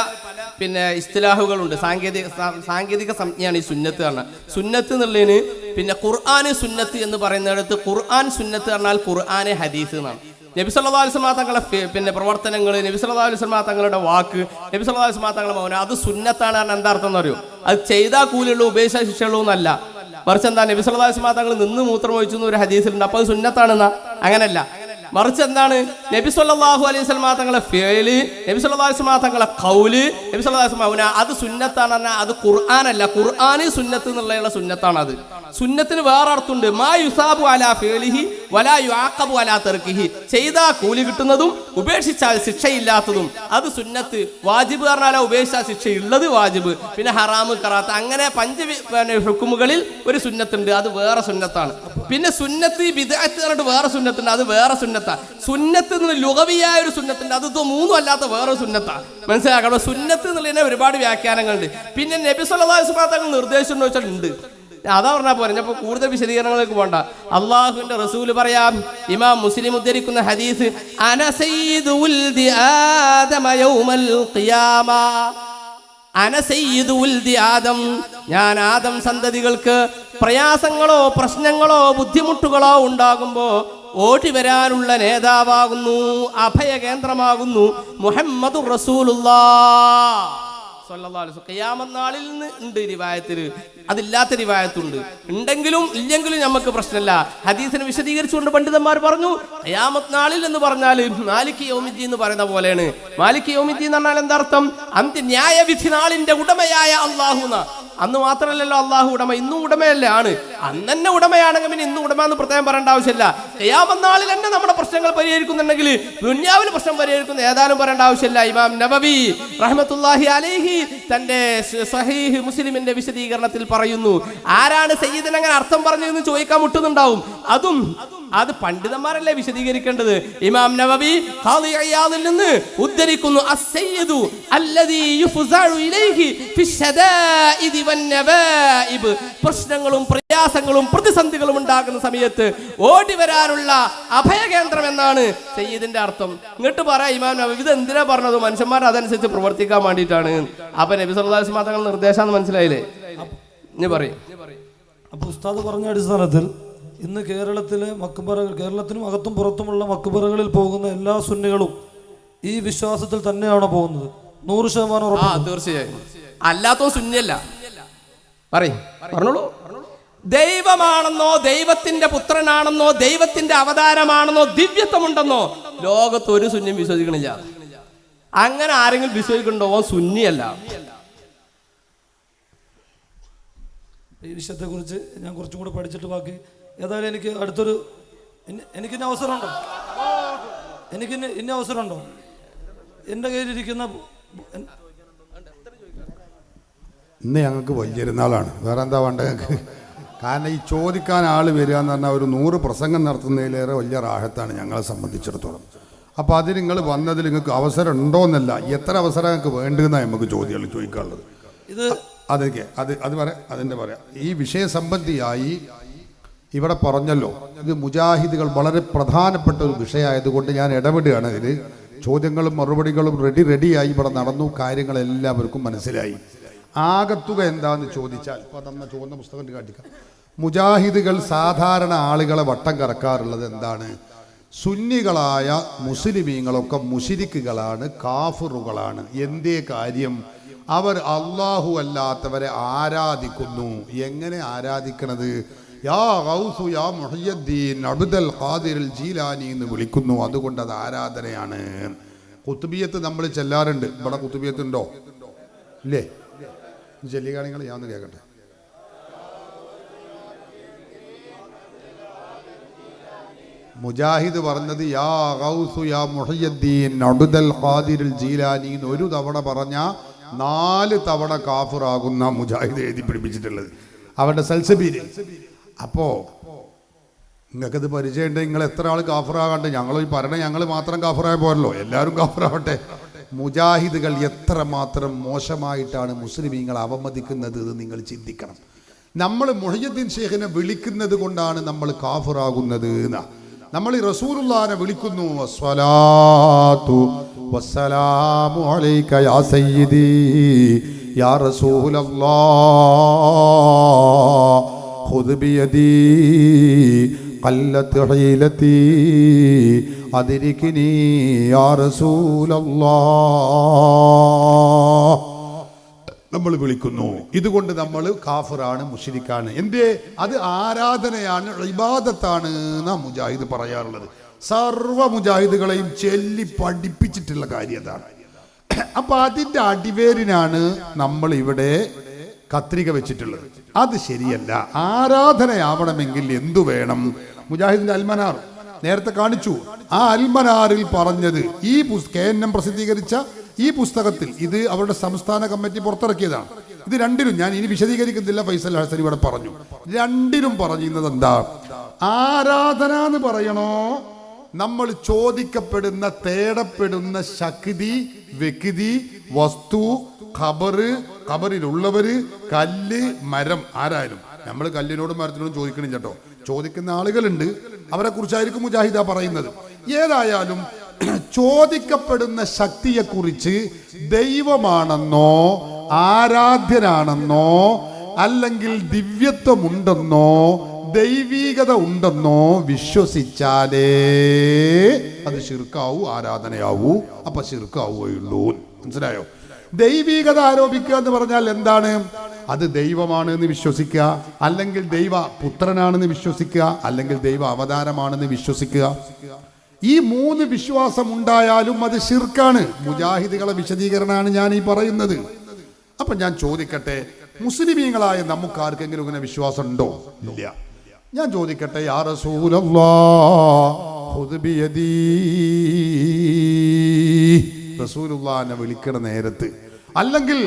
പിന്നെ ഇസ്തിലാഹുകളുണ്ട്. സാങ്കേതിക സാങ്കേതിക സംജ്ഞയാണ് ഈ സുന്നത്ത് പറഞ്ഞാൽ സുന്നത്ത് എന്നുള്ളതിന് പിന്നെ ഖുർആാന് സുന്നത്ത് എന്ന് പറയുന്നിടത്ത് ഖുർആൻ സുന്നത്ത് പറഞ്ഞാൽ ഖുർആാനെ ഹദീസ് എന്നാണ്. നബി സല്ലല്ലാഹു അലൈഹി വസല്ലം തങ്ങളുടെ ഫെ- പിന്നെ പ്രവർത്തനങ്ങൾ നബി സല്ലല്ലാഹു അലൈഹി വസല്ലം തങ്ങളുടെ വാക്ക് നബി സല്ലല്ലാഹു അലൈഹി വസല്ലം തങ്ങളുടെ മൗനം അത് സുന്നത്താണ് കാരണം എന്താ അർത്ഥം എന്ന് അറിയോ? അത് ചെയ്താൽ കൂലിയുള്ളൂ ഉപേക്ഷ ശിക്ഷയുള്ളൂ എന്നല്ല. മറിച്ച് എന്താ നബി സല്ലല്ലാഹു അലൈഹി വസല്ലം തങ്ങൾ നിന്ന് മൂത്രം ഒഴിച്ചു എന്ന് ഒരു ഹദീസിലുണ്ട്. അപ്പോൾ അത് സുന്നത്താണെന്നാ? അങ്ങനല്ല. മറിച്ച് എന്താണ്? നബി സല്ലല്ലാഹു അലൈഹി വസല്ലം തങ്ങളെ ഫേൽ നബി അലൈഹി വസല്ലം തങ്ങളെ കൗൽ നബി അലൈഹി വസല്ലം അത് സുന്നത്താണ് പറഞ്ഞാൽ അത് ഖുർആാനല്ല. ഖുർആന് സുന്നത്ത് എന്നുള്ള സുന്നത്താണ് അത്. സുന്നത്തിന് വേറെ അർത്ഥമുണ്ട്. മാ യുസാബു അലാ ഫേലിഹി വലാ യുആഖബു അലാ തെർക്കിഹി. ചെയ്താൽ കൂലി കിട്ടുന്നതും ഉപേക്ഷിച്ചാൽ ശിക്ഷയില്ലാത്തതും. അത് സുന്നത്ത് വാജിബ് പറഞ്ഞാൽ ഉപേക്ഷിച്ചാൽ ശിക്ഷയുള്ളത് വാജിബ്. പിന്നെ ഹറാമ് കറാത്ത അങ്ങനെ പഞ്ച ഹുക്കുമുകളിൽ ഒരു സുന്നത്തുണ്ട്. അത് വേറെ സുന്നത്താണ്. പിന്നെ സുന്നത്ത് പറഞ്ഞിട്ട് വേറെ സുന്നത്തുണ്ട്. അത് വേറെ സുന്നത്താണ്. സുന്നത്ത്. എന്ന് ലുഗവിയായ ഒരു സുന്നത്തുണ്ട്. അത് മൂന്നും അല്ലാത്ത വേറെ സുന്നത്ത. മനസ്സിലാക്കണം സുന്നത്ത് എന്നുള്ളതിനെ ഒരുപാട് വ്യാഖ്യാനങ്ങളുണ്ട്. പിന്നെ നബി സല്ലല്ലാഹു അലൈഹി വസല്ലം തങ്ങൾ നിർദ്ദേശം എന്ന് വെച്ചാൽ ഉണ്ട് അതാ പറഞ്ഞാൽ പോരെ. ഞാൻ കൂടുതൽ വിശദീകരണങ്ങളിലേക്ക് പോകണ്ട അള്ളാഹുവിന്റെ റസൂൽ പറയാം. ഇമാം മുസ്ലിം ഉദ്ധരിക്കുന്ന ഹദീസ് ആദം. ഞാൻ ആദം സന്തതികൾക്ക് പ്രയാസങ്ങളോ പ്രശ്നങ്ങളോ ബുദ്ധിമുട്ടുകളോ ഉണ്ടാകുമ്പോൾ ഓടി വരാനുള്ള നേതാവാകുന്നു അഭയ കേന്ദ്രമാകുന്നു മുഹമ്മദ് നാളിൽ നിന്ന് ഉണ്ട് റിവായത്തിൽ. അതില്ലാത്ത റിവായത്തുണ്ട്. ഉണ്ടെങ്കിലും ഇല്ലെങ്കിലും നമുക്ക് പ്രശ്നമല്ല. ഹദീസിനെ വിശദീകരിച്ചുകൊണ്ട് പണ്ഡിതന്മാർ പറഞ്ഞു ഖിയാമത്ത് നാളിൽ എന്ന് പറഞ്ഞാൽ മാലിക് യോമിജി എന്ന് പറയുന്ന പോലെയാണ്. മാലിക് യോമിജി എന്ന് പറഞ്ഞാൽ എന്താർത്ഥം അന്ത്യ ന്യായവിധി നാളിന്റെ ഉടമയായ അള്ളാഹു. അന്ന് മാത്രമല്ലല്ലോ അള്ളാഹു ഉടമ ഇന്നും ഉടമയല്ലേ ആണ്. അന്ന് തന്നെ ഉടമയാണെങ്കിൽ പിന്നെ ഇന്നും ഉടമ എന്ന് പ്രത്യേകം പറയേണ്ട ആവശ്യമില്ല. ഖിയാമത്ത് നാളിൽ തന്നെ നമ്മുടെ പ്രശ്നങ്ങൾ പരിഹരിക്കുന്നുണ്ടെങ്കിൽ ദുന്യാവിൽ പ്രശ്നം പരിഹരിക്കുന്ന ഏതാനും പറയേണ്ട ആവശ്യമില്ല. ഇമാം നബവി റഹ്മത്തുല്ലാഹി അലൈഹി തന്റെ സഹീഹ് മുസ്ലിമിന്റെ വിശദീകരണത്തിൽ പറയുന്നു. ആരാണ് സയ്യിദിനെ അങ്ങനെ അർത്ഥം പറഞ്ഞതെന്ന് ചോദിക്കാൻ മുട്ടുന്നുണ്ടാവും. അതും അത് പണ്ഡിതന്മാരല്ലേ വിശദീകരിക്കേണ്ടത്? ഇമാം നവവി ഖാദി അയ്യാദിൽ നിന്ന് ഉദ്ധരിക്കുന്നു അസ്സയ്യിദു അല്ലദീ യുഫ്സഉ ഇലൈഹി ഫിശ്ശദാഇദി വന്നവാഇബ് പ്രശ്നങ്ങളും പ്രയാസങ്ങളും പ്രതിസന്ധികളും ഉണ്ടാകുന്ന സമയത്ത് ഓടി വരാനുള്ള അഭയകേന്ദ്രം എന്നാണ് സയ്യിദിന്റെ അർത്ഥം. ഇങ്ങോട്ട് പറയാം ഇമാം നവവി ഇത് എന്തിനാ പറഞ്ഞത്? മനുഷ്യന്മാർ അതനുസരിച്ച് പ്രവർത്തിക്കാൻ വേണ്ടിയിട്ടാണ്. അപ്പൊ നബി സല്ലല്ലാഹു അലൈഹി നിർദ്ദേശാന്ന് മനസ്സിലായില്ലേ? ഇനി പറയും. അപ്പൊ ഉസ്താദ് പറഞ്ഞ അടിസ്ഥാനത്തിൽ ഇന്ന് കേരളത്തിലെ മക്കുബറകൾ കേരളത്തിനും അകത്തും പുറത്തുമുള്ള മക്കുബറകളിൽ പോകുന്ന എല്ലാ സുന്നികളും ഈ വിശ്വാസത്തിൽ തന്നെയാണോ പോകുന്നത്? നൂറ് ശതമാനം ആ തീർച്ചയായും. അല്ലാത്തോ സുന്നിയല്ല. പറയും. പറഞ്ഞോളൂ. ദൈവമാണെന്നോ ദൈവത്തിന്റെ പുത്രനാണെന്നോ ദൈവത്തിന്റെ അവതാരമാണെന്നോ ദിവ്യത്വമുണ്ടെന്നോ ലോകത്ത് ഒരു സുന്യം വിശ്വസിക്കണില്ല. അങ്ങനെ ആരെങ്കിലും വിശ്വസിക്കണ്ടോ സുന്നിയല്ല. ഈ വിഷയത്തെക്കുറിച്ച് ഞാൻ കുറച്ചും കൂടെ പഠിച്ചിട്ട് ബാക്കി ഏതായാലും എനിക്ക് അടുത്തൊരു എനിക്ക് ഇന്ന അവസരമുണ്ടോ? എനിക്ക് ഇന്ന ഇന്ന അവസരമുണ്ടോ? എന്റെ കയ്യിലിരിക്കുന്ന ഇന്ന് ഞങ്ങൾക്ക് വലിയൊരുന്നാളാണ് വേറെ എന്താ വേണ്ട ഞങ്ങൾക്ക്? കാരണം ഈ ചോദിക്കാൻ ആൾ വരിക എന്ന് പറഞ്ഞാൽ ഒരു നൂറ് പ്രസംഗം നടത്തുന്നതിലേറെ വലിയ റാഹത്താണ് ഞങ്ങളെ സംബന്ധിച്ചിടത്തോളം. അപ്പോൾ അതിന് നിങ്ങൾ വന്നതിൽ നിങ്ങൾക്ക് അവസരം ഉണ്ടോ എന്നല്ല. എത്ര അവസരം നിങ്ങൾക്ക് വേണ്ടതെന്നാണ് നമുക്ക് ചോദ്യങ്ങൾ ചോദിക്കാനുള്ളത്. ഇത് അതൊക്കെ അത് അത് പറയാം. അതിന്റെ പറയാം. ഈ വിഷയസംബന്ധിയായി ഇവിടെ പറഞ്ഞല്ലോ ഇത് മുജാഹിദുകൾ വളരെ പ്രധാനപ്പെട്ട ഒരു വിഷയമായതുകൊണ്ട് ഞാൻ ഇടപെടുകയാണ് ഇതിൽ ചോദ്യങ്ങളും മറുപടികളും റെഡി റെഡിയായി ഇവിടെ നടന്നു. കാര്യങ്ങൾ എല്ലാവർക്കും മനസ്സിലായി ആകത്തുക എന്താന്ന് ചോദിച്ചാൽ ഇപ്പം തന്ന ചുവന്ന പുസ്തകം കാട്ടിക്കാം മുജാഹിദുകൾ സാധാരണ ആളുകളെ വട്ടം കറക്കാറുള്ളത് എന്താണ്? സുന്നികളായ മുസ്ലിമീങ്ങളൊക്കെ മുഷിരിക്കുകളാണ് കാഫറുകളാണ്. എന്തേ കാര്യം? അവർ അള്ളാഹു അല്ലാത്തവരെ ആരാധിക്കുന്നു. എങ്ങനെ ആരാധിക്കണത്? യാ ഗൗസു യാ മുഹയ്യദ്ദീൻ അബ്ദൽ ഖാദിർ ജീലാനി എന്ന് വിളിക്കുന്നു. അതുകൊണ്ട് അത് ആരാധനയാണ്. കുത്തുബിയത്ത് നമ്മൾ ചെല്ലാറുണ്ട്. ഇവിടെ കുത്തുബിയത്ത് ഉണ്ടോ ഇല്ലേ ചെല്ലികാണികൾ ഞാൻ കേൾക്കട്ടെ മുജാഹിദ് പറഞ്ഞത് യാ ഗൗസു യാ മുഹയ്യദ്ദീൻ അബ്ദൽ ഖാദിർ ജീലാനി എന്ന് ഒരു തവണ പറഞ്ഞ നാല് തവണ കാഫിറാകുന്ന മുജാഹിദ് എഴുതി പിടിപ്പിച്ചിട്ടുള്ളത് അവരുടെ സൽസബീര്. അപ്പോ നിങ്ങൾക്കത് പരിചയമുണ്ട് നിങ്ങൾ എത്ര ആൾ കാഫറാകട്ടെ ഞങ്ങൾ ഈ പറയണ ഞങ്ങൾ മാത്രം കാഫറായ പോരല്ലോ. എല്ലാവരും കാഫറാവട്ടെ. മുജാഹിദുകൾ എത്ര മാത്രം മോശമായിട്ടാണ് മുസ്ലിമീങ്ങൾ അവമതിക്കുന്നത് എന്ന് നിങ്ങൾ ചിന്തിക്കണം. നമ്മൾ മുഹിയുദ്ദീൻ ഷേഖിനെ വിളിക്കുന്നത് കൊണ്ടാണ് നമ്മൾ കാഫറാകുന്നത് എന്നാ. നമ്മൾ ഈ റസൂലുള്ളാനെ വിളിക്കുന്നു അലൈക യാ സയ്യിദി യാ റസൂലല്ലാഹ് خذ بيدي قلت حيلتي أدركني يا رسول الله നമ്മൾ വിളിക്കുന്നു ഇതുകൊണ്ട് നമ്മൾ കാഫറാണ് മുഷിരിക്കാണ് എന്തേ അത് ആരാധനയാണ് ഇബാദത്താണ് എന്നാ മുജാഹിദ് പറയാറുള്ളത് സർവ മുജാഹിദുകളെയും ചൊല്ലി പഠിപ്പിച്ചിട്ടുള്ള കാര്യം അതാണ് അപ്പൊ അതിന്റെ അടിവേരിനാണ് നമ്മൾ ഇവിടെ കത്രിക വെച്ചിട്ടുള്ളത്. അത് ശരിയല്ല. ആരാധനയാവണമെങ്കിൽ എന്തു വേണം? മുജാഹിദിന്റെ അൽമനാർ നേരത്തെ കാണിച്ചു. ആ അൽമനാറിൽ പറഞ്ഞത് ഈ കെ എൻ എം പ്രസിദ്ധീകരിച്ച ഈ പുസ്തകത്തിൽ ഇത് അവരുടെ സംസ്ഥാന കമ്മിറ്റി പുറത്തിറക്കിയതാണ്. ഇത് രണ്ടിലും ഞാൻ ഇനി വിശദീകരിക്കുന്നില്ല ഫൈസൽ ഹസൻ ഇവിടെ പറഞ്ഞു. രണ്ടിലും പറയുന്നത് എന്താ? ആരാധന എന്ന് പറയണോ? നമ്മൾ ചോദിക്കപ്പെടുന്ന തേടപ്പെടുന്ന ശക്തി വ്യക്തി വസ്തു ഖബറ് ഖബറിലുള്ളവര് കല്ല് മരം ആരായാലും. നമ്മൾ കല്ലിനോടും മരത്തിനോടും ചോദിക്കണം കേട്ടോ. ചോദിക്കുന്ന ആളുകളുണ്ട്. അവരെ കുറിച്ചായിരിക്കും മുജാഹിദ പറയുന്നത്. ഏതായാലും ചോദിക്കപ്പെടുന്ന ശക്തിയെ കുറിച്ച് ദൈവമാണെന്നോ ആരാധ്യനാണെന്നോ അല്ലെങ്കിൽ ദിവ്യത്വമുണ്ടെന്നോ ദൈവീകത ഉണ്ടെന്നോ വിശ്വസിച്ചാലേ അത് ശിർക്കാവൂ ആരാധനയാവൂ അപ്പൊ ശിർക്കാവുകയുള്ളൂ. മനസ്സിലായോ? ദൈവീകത ആരോപിക്കുക എന്ന് പറഞ്ഞാൽ എന്താണ്? അത് ദൈവമാണ് എന്ന് വിശ്വസിക്കുക അല്ലെങ്കിൽ ദൈവ പുത്രനാണെന്ന് വിശ്വസിക്കുക അല്ലെങ്കിൽ ദൈവ അവതാരമാണെന്ന് വിശ്വസിക്കുക. ഈ മൂന്ന് വിശ്വാസം ഉണ്ടായാലും അത് ശിർക്കാണ്. മുജാഹിദുകളെ വിശദീകരണമാണ് ഞാൻ ഈ പറയുന്നത്. അപ്പൊ ഞാൻ ചോദിക്കട്ടെ മുസ്ലിമീങ്ങളായ നമുക്ക് ആർക്കെങ്കിലും ഇങ്ങനെ വിശ്വാസം ഉണ്ടോ ഇല്ല. ഞാൻ ചോദിക്കട്ടെ യാ റസൂലല്ലാ റസൂലുള്ളാനെ വിളിക്കണ നേരത്ത് അല്ലെങ്കിൽ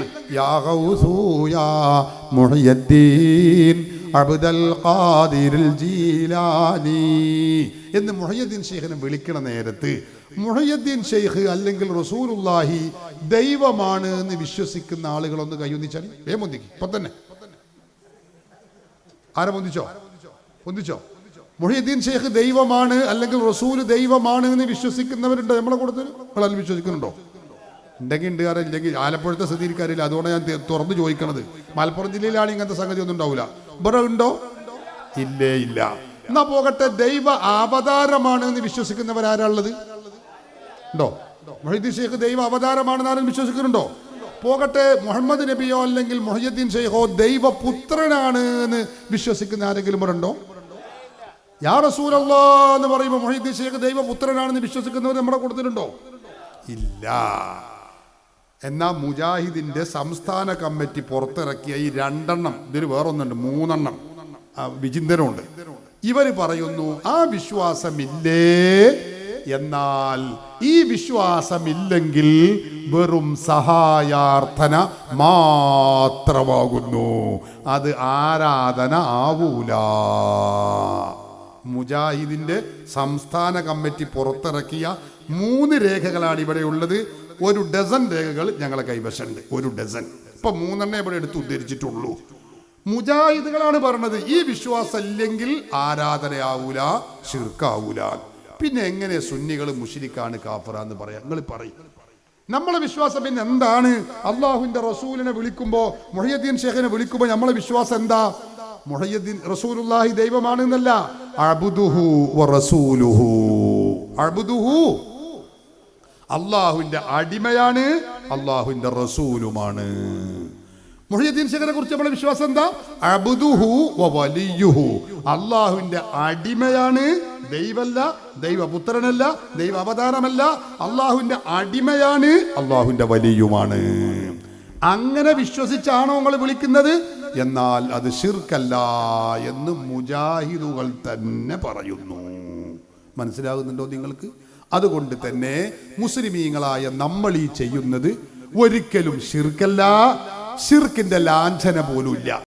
എന്ന് മുഹയ്യദ്ദീൻ ഷെയ്ഖിനെ വിളിക്കണ നേരത്ത് മുഹയ്യദ്ദീൻ ഷെയ്ഖ് അല്ലെങ്കിൽ റസൂലുള്ളാഹി ദൈവമാണ് എന്ന് വിശ്വസിക്കുന്ന ആളുകളൊന്ന് കൈയൊന്നിച്ചാൽ ഏ മുന്തിക്ക് ഇപ്പൊ തന്നെ. ആരെ പൊന്തിച്ചോ? പൊന്തിച്ചോ? മൊഹീദ്ദീൻ ഷെയ്ഖ് ദൈവമാണ് അല്ലെങ്കിൽ റസൂൽ ദൈവമാണ് എന്ന് വിശ്വസിക്കുന്നവരുണ്ട്? നമ്മളെ കൂട്ടത്തിൽ നിങ്ങളതിൽ വിശ്വസിക്കുന്നുണ്ടോ? ഉണ്ടെങ്കിൽ ഉണ്ട് കാരണം ഇല്ലെങ്കിൽ ആലപ്പുഴത്തെ സ്ഥിതിക്കാരില്ല അതുകൊണ്ട് ഞാൻ തുറന്നു ചോദിക്കണത്. മലപ്പുറം ജില്ലയിലാണ് ഇങ്ങനത്തെ സംഗതി ഒന്നും ഉണ്ടാവില്ല ഇവിടെ ഉണ്ടോ? ഇല്ലേ ഇല്ല. എന്നാ പോകട്ടെ. ദൈവ അവതാരമാണ് എന്ന് വിശ്വസിക്കുന്നവരാരാളുള്ളത് ഉണ്ടോ? മൊഹീദ്ദീൻ ഷെയ്ഖ് ദൈവ അവതാരമാണെന്ന് ആരും വിശ്വസിക്കുന്നുണ്ടോ? പോകട്ടെ. മുഹമ്മദ് നബിയോ അല്ലെങ്കിൽ മൊഹീദ്ദീൻ ഷെയ്ഖോ ദൈവപുത്രനാണ് എന്ന് വിശ്വസിക്കുന്ന ആരെങ്കിലും ഉണ്ടോ? യാ എന്ന് പറയുമ്പോൾ മൊഹീദ്ദീൻ ഷെയ്ഖ് ദൈവപുത്രനാണെന്ന് വിശ്വസിക്കുന്നവർ നമ്മുടെ കൂട്ടത്തിലുണ്ടോ? ഇല്ല. എന്നാ മുജാഹിദിന്റെ സംസ്ഥാന കമ്മിറ്റി പുറത്തിറക്കിയ ഈ രണ്ടെണ്ണം ഇതിൽ വേറൊന്നുണ്ട് മൂന്നെണ്ണം വിചിന്തനമുണ്ട്. ഇവർ പറയുന്നു ആ വിശ്വാസമില്ലേ? എന്നാൽ ഈ വിശ്വാസമില്ലെങ്കിൽ വെറും സഹായാർത്ഥന മാത്രമാകുന്നു. അത് ആരാധന ആവൂല. മുജാഹിദിന്റെ സംസ്ഥാന കമ്മിറ്റി പുറത്തിറക്കിയ മൂന്ന് രേഖകളാണ് ഇവിടെ ഉള്ളത്. ഒരു ഡസൻ രേഖകൾ ഞങ്ങളെ കൈവശമുണ്ട്. ഒരു ഡസൻ. ഇപ്പൊ മൂന്നെണ്ണേ ഇവിടെ എടുത്ത് ഉദ്ധരിച്ചിട്ടുള്ളൂ. മുജാഹിദുകളാണ് പറഞ്ഞത് ഈ വിശ്വാസം ഇല്ലെങ്കിൽ ആരാധനയാവൂല ഷിർക്കാവൂല പിന്നെ എങ്ങനെ സുന്നികൾ മുഷിരിക്കാണ് കാഫറ എന്ന് പറയാം? നിങ്ങൾ പറയും. നമ്മളെ വിശ്വാസം പിന്നെ എന്താണ്? അള്ളാഹുവിന്റെ റസൂലിനെ വിളിക്കുമ്പോ മൊഹീദ്ദീൻ ഷേഖിനെ വിളിക്കുമ്പോ നമ്മളെ വിശ്വാസം എന്താ? മൊഹീദ്ദീൻ റസൂലുള്ളാഹി ദൈവമാണ് എന്നല്ല അബുദുഹു റസൂലുഹു. അബുദുഹു അള്ളാഹുവിന്റെ അടിമയാണ് അള്ളാഹുവിന്റെ റസൂലുമാണ്. മുഹയ്യദ്ദീൻ ശേഖരെ കുറിച്ച് നമ്മുടെ വിശ്വാസം എന്താ? അബുദുഹു വലിയുഹു. അള്ളാഹുവിന്റെ അടിമയാണ് ദൈവല്ല ദൈവപുത്രനല്ല ദൈവ അവതാരമല്ല അള്ളാഹുവിന്റെ അടിമയാണ് അള്ളാഹുവിന്റെ വലിയുമാണ്. അങ്ങനെ വിശ്വസിച്ചാണോ നിങ്ങൾ വിളിക്കുന്നത്? എന്നാൽ അത് ശിർക്കല്ല എന്ന് മുജാഹിദുകൾ തന്നെ പറയുന്നു. മനസ്സിലാകുന്നുണ്ടോ നിങ്ങൾക്ക്? അതുകൊണ്ട് തന്നെ മുസ്ലിമീങ്ങളായ നമ്മൾ ഈ ചെയ്യുന്നത് ഒരിക്കലും ശിർക്കല്ല ശിർക്കിന്റെ ലാഞ്ചന പോലും ഇല്ല